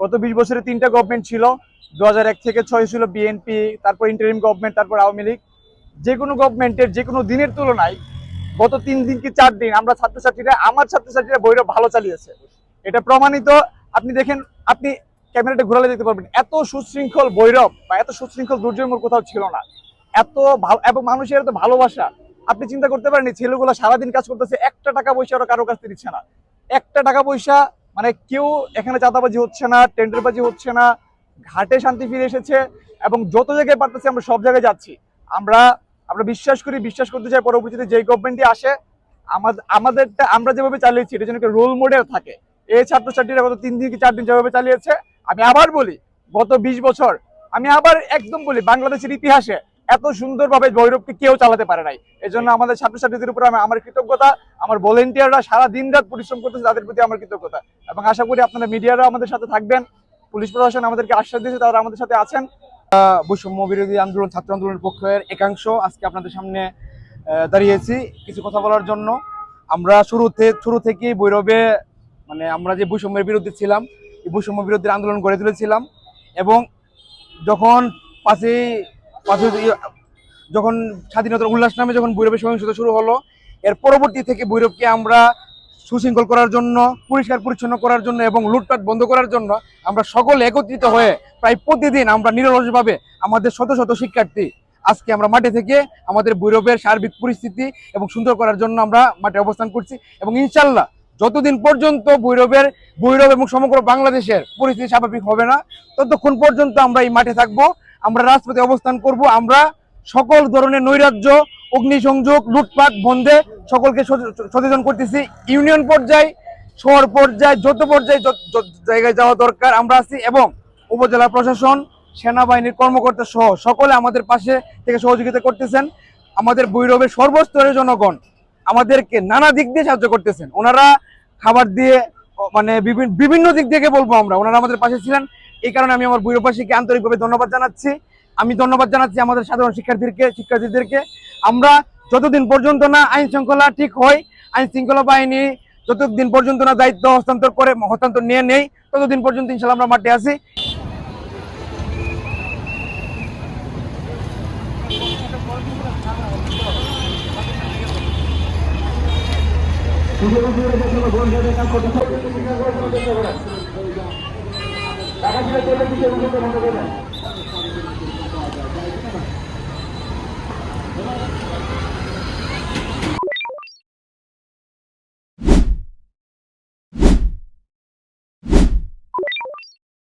গত বিশ বছরে তিনটা গভর্নমেন্ট ছিল দু থেকে ছয় ছিল বিএনপি তারপর ইন্টারিম গভর্নমেন্ট তারপর আওয়ামী লীগ। যে কোনো গভর্নমেন্টের যে কোনো দিনের তুলনায় গত তিন দিন কি চার দিন আমরা ছাত্রছাত্রীরা, আমার ছাত্রছাত্রীরা ভালো চালিয়েছে। এটা প্রমাণিত, আপনি দেখেন, আপনি ক্যামেরাটা ঘোরালে দেখতে পারবেন, এত সুশৃঙ্খল বৈরব বা এত সুশৃঙ্খল দুর্যোগ কোথাও ছিল না। এত ভালো এবং মানুষের এত ভালোবাসা, আপনি চিন্তা করতে পারেন ছেলেগুলো সারাদিন কাজ করতেছে, একটা টাকা পয়সা ওরা কারও কাছ থেকে দিচ্ছে না। একটা টাকা পয়সা মানে কেউ এখানে চাঁদাবাজি হচ্ছে না, টেন্ডারবাজি হচ্ছে না, ঘাটে শান্তি ফিরে এসেছে এবং যত জায়গায় পারতেছি আমরা সব জায়গায় যাচ্ছি। আমরা আমরা বিশ্বাস করি, বিশ্বাস করতে চাই পরবর্তীতে যেই গভর্নমেন্টই আসে আমাদের আমাদেরটা আমরা যেভাবে চালিয়েছি, এটা যেন রোল মডেল থাকে। এই ছাত্রছাত্রীরা গত তিন দিন কি চার দিন যেভাবে চালিয়েছে, আমি আবার বলি, গত বিশ বছর, আমি আবার একদম বলি, বাংলাদেশের ইতিহাসে এত সুন্দরভাবে ভৈরবকে কেউ চালাতে পারে নাই। এই জন্য আমাদের ছাত্রছাত্রীদের উপর আমি আমার কৃতজ্ঞতা, আমার ভলেন্টিয়াররা সারা দিন রাত পরিশ্রম করতেছে, তাদের প্রতি আমার কৃতজ্ঞতা। এবং আশা করি আপনারা মিডিয়ারা আমাদের সাথে থাকবেন। পুলিশ প্রশাসন আমাদেরকে আশ্বাস দিয়েছে, তারা আমাদের সাথে আছেন। বৈষম্য বিরোধী আন্দোলন, ছাত্র আন্দোলনের পক্ষের একাংশ আজকে আপনাদের সামনে দাঁড়িয়েছি। কিছু কথা বলার জন্য। আমরা শুরুতে শুরু থেকেই বৈরবে মানে আমরা যে বৈষম্যের বিরুদ্ধে ছিলাম, এই বৈষম্য বিরোধী আন্দোলন গড়ে তুলেছিলাম। এবং যখন পাঁচই যখন স্বাধীনতার উল্লাস নামে যখন বৈরবের সহিংসতা শুরু হলো, এর পরবর্তী থেকে বৈরবকে আমরা সুশৃঙ্খল করার জন্য, পরিষ্কার পরিচ্ছন্ন করার জন্য এবং লুটপাট বন্ধ করার জন্য আমরা সকলে একত্রিত হয়ে প্রায় প্রতিদিন আমরা নিরলসভাবে আমাদের শত শত শিক্ষার্থী আজকে আমরা মাঠে থেকে আমাদের বৈরবের সার্বিক পরিস্থিতি এবং সুন্দর করার জন্য আমরা মাঠে অবস্থান করছি এবং ইনশাল্লাহ যতদিন পর্যন্ত বৈরবের বৈরব এবং সমগ্র বাংলাদেশের পরিস্থিতি স্বাভাবিক হবে না, ততক্ষণ পর্যন্ত আমরা এই মাঠে থাকব। আমরা রাজপথে অবস্থান করব, আমরা সকল ধরনের নৈরাজ্য, অগ্নিসংযোগ, লুটপাট বন্ধে সকলকে সচেতন করতেছি। ইউনিয়ন পর্যায়ে, শহর পর্যায়ে, যত পর্যায়ে জায়গায় যাওয়া দরকার, আমরা আছি এবং উপজেলা প্রশাসন, সেনাবাহিনীর কর্মকর্তা সহ সকলে আমাদের পাশে থেকে সহযোগিতা করতেছেন। আমাদের বৈরবের সর্বস্তরের জনগণ আমাদেরকে নানা দিক দিয়ে সাহায্য করতেছেন। ওনারা খাবার দিয়ে মানে বিভিন্ন দিক থেকে বলব আমরা। ওনারা আমাদের পাশে ছিলেন। এই কারণে আমি আমার বৈরবাসীকে আন্তরিকভাবে ধন্যবাদ জানাচ্ছি। আমি ধন্যবাদ জানাচ্ছি আমাদের সাধারণ শিক্ষার্থীদেরকে শিক্ষার্থীদেরকে। আমরা যতদিন পর্যন্ত না আইন শৃঙ্খলা ঠিক হয়, আইন শৃঙ্খলা বাহিনী যতদিন পর্যন্ত না দায়িত্ব হস্তান্তর করে, হস্তান্তর নিয়ে নেই, ততদিন পর্যন্ত ইনশাল্লাহ আমরা মাঠে আছি। টাকা ছিল